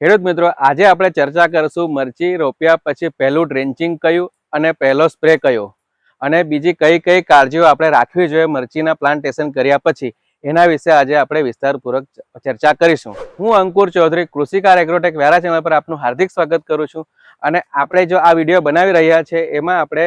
ખેડૂત મિત્રો, આજે આપણે ચર્ચા કરશું મરચી રોપ્યા પછી પહેલું ડ્રેન્ચિંગ કયું અને પહેલો સ્પ્રે કયો? અને બીજી કઈ કઈ કાળજીઓ આપણે રાખવી જોઈએ મરચીના પ્લાન્ટેશન કર્યા પછી? એના વિશે આજે આપણે વિસ્તારપૂર્વક ચર્ચા કરીશું. હું અંકુર ચૌધરી કૃષિકાર એગ્રોટેક વેરા ચેનલ પર આપનું હાર્દિક સ્વાગત કરું છું. અને આપણે જો આ વીડિયો બનાવી રહ્યા છે, એમાં આપણે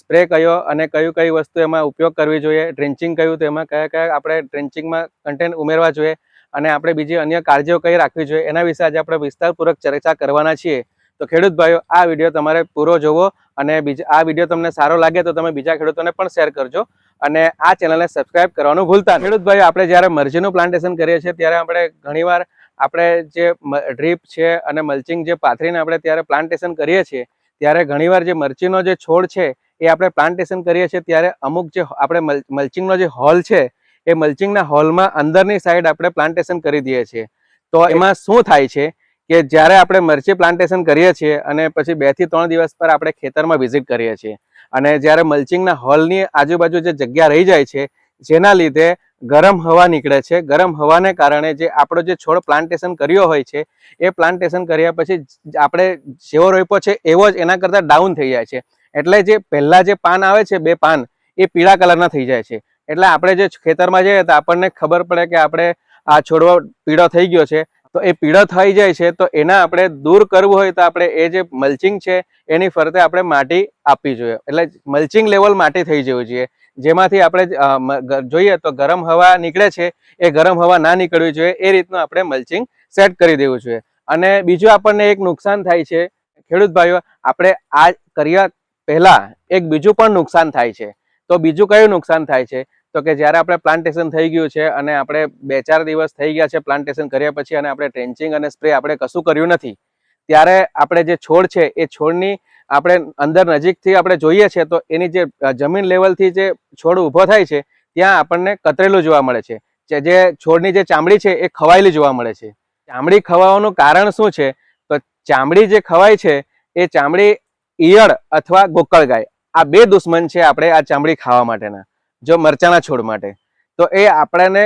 સ્પ્રે કયો અને કયું કઈ વસ્તુ એમાં ઉપયોગ કરવી જોઈએ, ડ્રેન્ચિંગ કયું, તો એમાં કયા કયા આપણે ડ્રેન્ચિંગમાં કન્ટેન્ટ ઉમેરવા જોઈએ અને આપણે બીજી અન્ય કાળજીઓ કઈ રાખવી જોઈએ, એના વિશે આજે આપણે વિસ્તારપૂર્વક ચર્ચા કરવાના છીએ તો ખેડૂત ભાઈઓ, આ વીડિયો તમારે પૂરો જોવો અને બીજા, આ વીડિયો તમને સારો લાગે તો તમે બીજા ખેડૂતોને પણ શેર કરજો અને આ ચેનલને સબસ્ક્રાઇબ કરવાનું ભૂલતા. ખેડૂત ભાઈઓ, આપણે જ્યારે મરજીનું પ્લાન્ટેશન કરીએ છીએ ત્યારે આપણે ઘણીવાર આપણે જે ડ્રીપ છે અને મલ્ચિંગ જે પાથરીને આપણે ત્યારે પ્લાન્ટેશન કરીએ છીએ, ત્યારે ઘણીવાર જે મરચીનો જે છોડ છે એ આપણે પ્લાન્ટેશન કરીએ છીએ ત્યારે અમુક જે આપણે મલ્ચિંગનો જે હોલ છે એ મલ્ચિંગના હોલમાં અંદરની સાઈડ આપણે પ્લાન્ટેશન કરી દઈએ છીએ. તો એમાં શું થાય છે કે જ્યારે આપણે મરચી પ્લાન્ટેશન કરીએ છીએ અને પછી બેથી ત્રણ દિવસ પર આપણે ખેતરમાં વિઝિટ કરીએ છીએ. અને જ્યારે મલ્ચિંગના હોલની આજુબાજુ જે જગ્યા રહી જાય છે જેના લીધે ગરમ હવા નીકળે છે. ગરમ હવાને કારણે જે આપણો જે છોડ પ્લાન્ટેશન કર્યો હોય છે એ પ્લાન્ટેશન કર્યા પછી આપણે જેવો રોપ્યો છે એવો જ એના કરતાં ડાઉન થઈ જાય છે. એટલે જે પહેલાં જે પાન આવે છે બે પાન એ પીળા કલરના થઈ જાય છે. એટલે આપણે જે ખેતરમાં જઈએ તો આપણને ખબર પડે કે આપણે આ છોડવો પીળો થઈ ગયો છે. તો એ પીળો થઈ જાય છે તો એના આપણે દૂર કરવું હોય તો આપણે એ જે મલ્ચિંગ છે એની ફરતે આપણે માટી આપવી જોઈએ. એટલે મલ્ચિંગ લેવલ માટી થઈ જવું જોઈએ. જેમાંથી આપણે જોઈએ તો ગરમ હવા નીકળે છે. એ ગરમ હવા ના નીકળવી જોઈએ. એ રીતનું આપણે મલ્ચિંગ સેટ કરી દેવું જોઈએ. અને બીજું આપણને એક નુકસાન થાય છે. ખેડૂત ભાઈઓ, આપણે આ કર્યા પહેલા એક બીજું પણ નુકસાન થાય છે. તો બીજું કયું નુકસાન થાય છે? તો કે જ્યારે આપણે પ્લાન્ટેશન થઈ ગયું છે અને આપણે બે ચાર દિવસ થઈ ગયા છે પ્લાન્ટેશન કર્યા પછી અને આપણે ટ્રેન્ચિંગ અને સ્પ્રે આપણે કશું કર્યું નથી, ત્યારે આપણે જે છોડ છે એ છોડની આપણે અંદર નજીકથી આપણે જોઈએ છે તો એની જે જમીન લેવલથી જે છોડ ઊભો થાય છે, ત્યાં આપણને કતરેલું જોવા મળે છે. જે છોડની જે ચામડી છે એ ખવાયેલી જોવા મળે છે. ચામડી ખવાવાનું કારણ શું છે? તો ચામડી જે ખવાય છે એ ચામડી ઈયળ અથવા ગોકળ ગાય આ બે દુશ્મન છે આપણે આ ચામડી ખાવા માટેના. જો મરચાના છોડ માટે. તો એ આપણને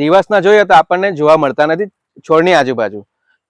દિવસના જોઈએ તો આપણને જોવા મળતા નથી છોડની આજુબાજુ.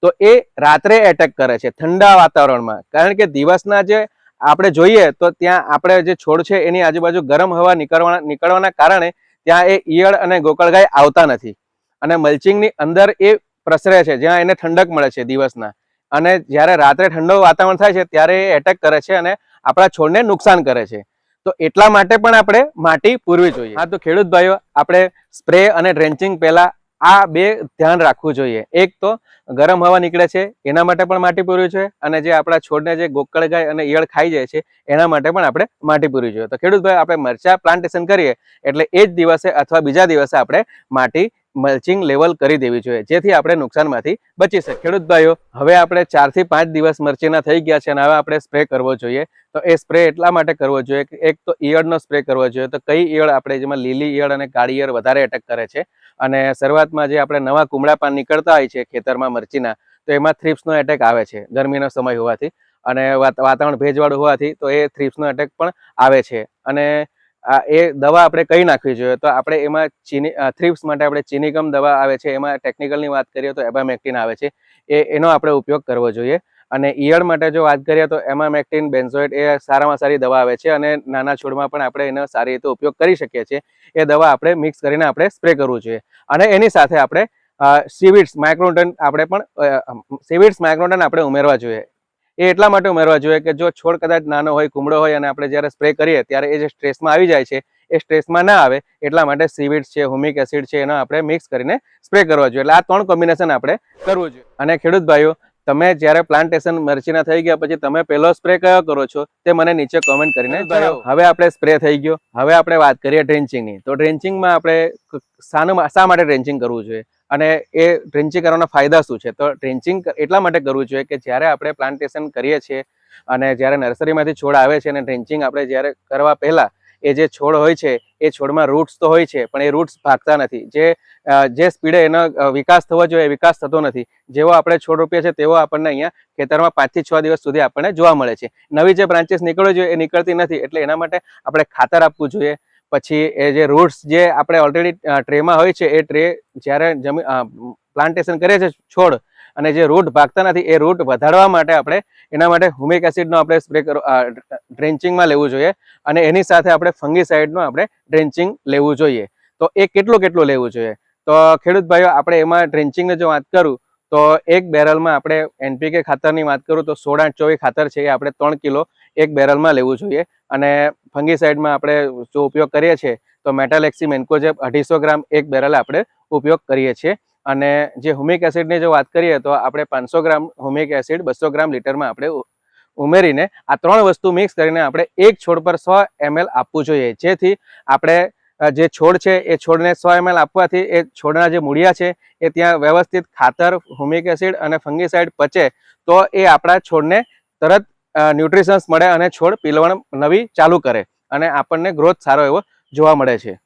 તો એ રાત્રે એટેક કરે છે, ઠંડા વાતાવરણમાં. કારણ કે દિવસના જે આપણે જોઈએ તો ત્યાં આપણે જે છોડ છે એની આજુબાજુ ગરમ હવા નીકળવાના નીકળવાના કારણે ત્યાં એ ઈયળ અને ગોકળગાય આવતા નથી. અને મલ્ચિંગની અંદર એ પ્રસરે છે, જ્યાં એને ઠંડક મળે છે દિવસના. અને જ્યારે રાત્રે ઠંડુ વાતાવરણ થાય છે, ત્યારે એ એટેક કરે છે અને આપણા છોડને નુકસાન કરે છે. તો એટલા માટે પણ આપણે માટી પૂરવી જોઈએ. હા, તો ખેડૂત ભાઈઓ, આપણે સ્પ્રે અને ડ્રેન્ચિંગ પહેલા આ બે ધ્યાન રાખવું જોઈએ. એક તો ગરમ હવા નીકળે છે, એના માટે પણ માટી પૂરવી જોઈએ અને જે આપણા છોડને જે ગોકળ ગાય અને ઈયળ ખાઈ જાય છે, એના માટે પણ આપણે માટી પૂરવી જોઈએ. તો ખેડૂત ભાઈ આપણે મરચા પ્લાન્ટેશન કરીએ એટલે એ જ દિવસે અથવા બીજા દિવસે આપણે માટી મલ્ચિંગ લેવલ કરી દેવી જોઈએ, જેથી આપણે નુકસાનમાંથી બચી શકીએ. ખેડૂત ભાઈઓ, હવે આપણે ચારથી પાંચ દિવસ મરચીના થઈ ગયા છે અને હવે આપણે સ્પ્રે કરવો જોઈએ. તો એ સ્પ્રે એટલા માટે કરવો જોઈએ કે એક તો ઈયળનો સ્પ્રે કરવો જોઈએ. તો કઈ ઈયળ આપણે જેમાં લીલી ઈયળ અને કાળી ઈયળ વધારે એટેક કરે છે? અને શરૂઆતમાં જે આપણે નવા કુમળા પાન નીકળતા હોય છે ખેતરમાં મરચીના તો એમાં થ્રીપ્સનો એટેક આવે છે, ગરમીનો સમય હોવાથી. અને વાતાવરણ ભેજવાળું હોવાથી તો એ થ્રીપ્સનો એટેક પણ આવે છે. અને એ દવા આપણે કઈ નાખવી જોઈએ? તો આપણે એમાં ચીની થ્રીપ્સ માટે આપણે ચીનીકમ દવા આવે છે. એમાં ટેકનિકલની વાત કરીએ તો એબામેક્ટિન આવે છે. એ, એનો આપણે ઉપયોગ કરવો જોઈએ. અને ઈયળ માટે જો વાત કરીએ તો એમામેક્ટિન બેન્ઝોઇડ એ સારામાં સારી દવા આવે છે અને નાના છોડમાં પણ આપણે એનો સારી રીતે ઉપયોગ કરી શકીએ છીએ. એ દવા આપણે મિક્સ કરીને આપણે સ્પ્રે કરવું જોઈએ. અને એની સાથે આપણે સીવિડ્સ માઇક્રોટન આપણે પણ સીવિડ્સ માઇક્રોટન આપણે ઉમેરવા જોઈએ. એ એટલા માટે ઉમેરવા જોઈએ કે જો છોડ કદાચ નાનો હોય કુમળો હોય અને આપણે જ્યારે સ્પ્રે કરીએ ત્યારે એ જે સ્ટ્રેસમાં આવી જાય છે એ સ્ટ્રેસમાં ના આવે એટલા માટે સીવીડ છે હુમિક એસિડ છે એનો આપણે મિક્સ કરીને સ્પ્રે કરવા જોઈએ. એટલે આ ત્રણ કોમ્બિનેશન આપણે કરવું જોઈએ. અને ખેડૂત ભાઈઓ તમે જ્યારે પ્લાન્ટેશન મરચીના થઈ ગયા પછી તમે પહેલો સ્પ્રે કયો કરો છો તે મને નીચે કોમેન્ટ કરીને જણાવો. હવે આપણે સ્પ્રે થઈ ગયો. હવે આપણે વાત કરીએ ડ્રેન્ચિંગની તો ડ્રેન્ચિંગમાં આપણે શાનું શા માટે ડ્રેન્ચિંગ કરવું જોઈએ? અને એ ડ્રેન્ચિંગ કરવાના ફાયદા શું છે? તો ડ્રેન્ચિંગ એટલા માટે કરવું જોઈએ કે જ્યારે આપણે પ્લાન્ટેશન કરીએ છીએ અને જ્યારે નર્સરીમાંથી છોડ આવે છે અને ડ્રેન્ચિંગ આપણે જ્યારે કરવા પહેલાં એ જે છોડ હોય છે, એ છોડમાં રૂટ્સ તો હોય છે, પણ એ રૂટ્સ ભાગતા નથી. જે જે સ્પીડે એનો વિકાસ થવો જોઈએ વિકાસ થતો નથી. જેવો આપણે છોડ રોપીએ છીએ તેવો આપણને અહીંયા ખેતરમાં પાંચથી છ દિવસ સુધી આપણને જોવા મળે છે. નવી જે બ્રાન્ચીસ નીકળવી જોઈએ એ નીકળતી નથી એટલે એના માટે આપણે ખાતર આપવું જોઈએ. પછી એ જે રૂટ્સ જે આપણે ઓલરેડી ટ્રેમાં હોય છે, એ ટ્રે જ્યારે જમીન પ્લાન્ટેશન કરે છે છોડ અને જે રૂટ ભાગતા નથી, એ રૂટ વધારવા માટે આપણે એના માટે હુમિક એસિડનો આપણે સ્પ્રે ડ્રેન્ચિંગમાં લેવું જોઈએ અને એની સાથે આપણે ફંગીસાઇડનું આપણે ડ્રેન્ચિંગ લેવું જોઈએ. તો એ કેટલું કેટલું લેવું જોઈએ? તો ખેડૂત ભાઈઓ, આપણે એમાં ડ્રેન્ચિંગની જો વાત કરું, તો એક બેરલમાં આપણે એનપીકે ખાતરની વાત કરું, તો સોળ આઠ ચોવીસ ખાતર છે એ આપણે ત્રણ કિલો એક બેરલમાં લેવું જોઈએ. અને ફંગીસાઇડમાં આપણે જો ઉપયોગ કરીએ છીએ, તો મેટાલેક્સી મેન્કોજેબ અઢીસો ગ્રામ એક બેરલ આપણે ઉપયોગ કરીએ છીએ. અને જે હુમિક એસિડની જો વાત કરીએ, તો આપણે પાંચસો ગ્રામ હુમિક એસિડ બસો ગ્રામ લીટરમાં આપણે ઉમેરીને આ ત્રણ વસ્તુ મિક્સ કરીને આપણે એક છોડ પર સો એમએલ આપવું જોઈએ. જેથી આપણે જે છોડ છે, એ છોડને સો એમએલ આપવાથી એ છોડના જે મૂળિયા છે, એ ત્યાં વ્યવસ્થિત ખાતર, હુમિક એસિડ અને ફંગીસાઇડ પચે, તો એ આપણા છોડને તરત ન્યુટ્રિશન્સ મળે અને છોડ પીલવણ નવી ચાલુ કરે અને આપણને ગ્રોથ સારો એવો જોવા મળે છે.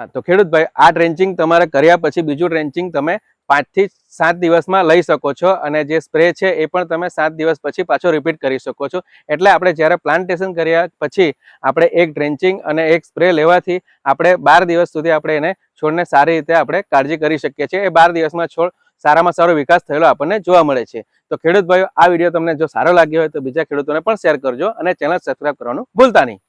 હા, તો ખેડૂતભાઈ, આ ટ્રેન્ચિંગ તમારે કર્યા પછી બીજું ટ્રેન્ચિંગ તમે પાંચથી સાત દિવસમાં લઈ શકો છો અને જે સ્પ્રે છે એ પણ તમે સાત દિવસ પછી પાછો રિપીટ કરી શકો છો. એટલે આપણે જ્યારે પ્લાન્ટેશન કર્યા પછી આપણે એક ડ્રેન્ચિંગ અને એક સ્પ્રે લેવાથી આપણે બાર દિવસ સુધી આપણે એને છોડને સારી રીતે આપણે કાળજી કરી શકીએ છીએ. એ બાર દિવસમાં છોડ સારામાં સારો વિકાસ થયેલો આપણને જોવા મળે છે. તો ખેડૂત ભાઈઓ, આ વીડિયો તમને જો સારો લાગ્યો હોય તો બીજા ખેડૂતોને પણ શેર કરજો અને ચેનલ સબસ્ક્રાઈબ કરવાનું ભૂલતા નહીં.